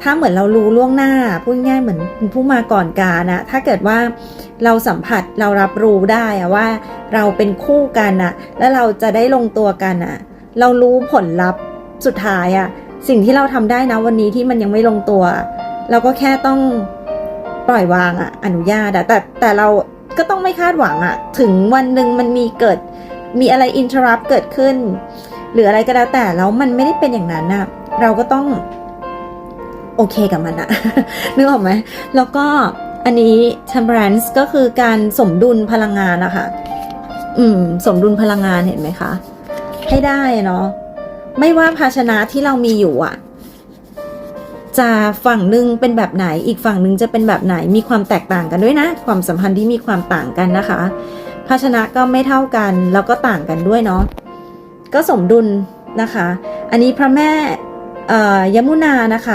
ถ้าเหมือนเรารู้ล่วงหน้าพูดง่ายเหมือนผู้มาก่อนการนะถ้าเกิดว่าเราสัมผัสเรารับรู้ได้ว่าเราเป็นคู่กันอะแล้วเราจะได้ลงตัวกันอะเรารู้ผลลัพธ์สุดท้ายอะสิ่งที่เราทำได้นะวันนี้ที่มันยังไม่ลงตัว เราก็แค่ต้องปล่อยวางอะอนุญาตอะแต่แต่เราก็ต้องไม่คาดหวังอะถึงวันหนึ่งมันมีเกิดมีอะไรอินทรัพเกิดขึ้น หรืออะไรก็แล้วแต่แล้วมันไม่ได้เป็นอย่างนั้นอะเราก็ต้อง โอเคกับมันอะนึกออกไหม แล้วก็อันนี้ temperance ก็คือการสมดุลพลังงานนะคะอืม สมดุลพลังงานเห็นไหมคะ ให้ได้เนาะไม่ว่าภาชนะที่เรามีอยู่อะจะฝั่งหนึ่งเป็นแบบไหน อีกฝั่งหนึ่งจะเป็นแบบไหน มีความแตกต่างกันด้วยนะ ความสัมพันธ์ที่มีความต่างกันนะคะ ภาชนะก็ไม่เท่ากัน แล้วก็ต่างกันด้วยเนาะ ก็สมดุลนะคะ อันนี้พระแม่ยมุนานะคะ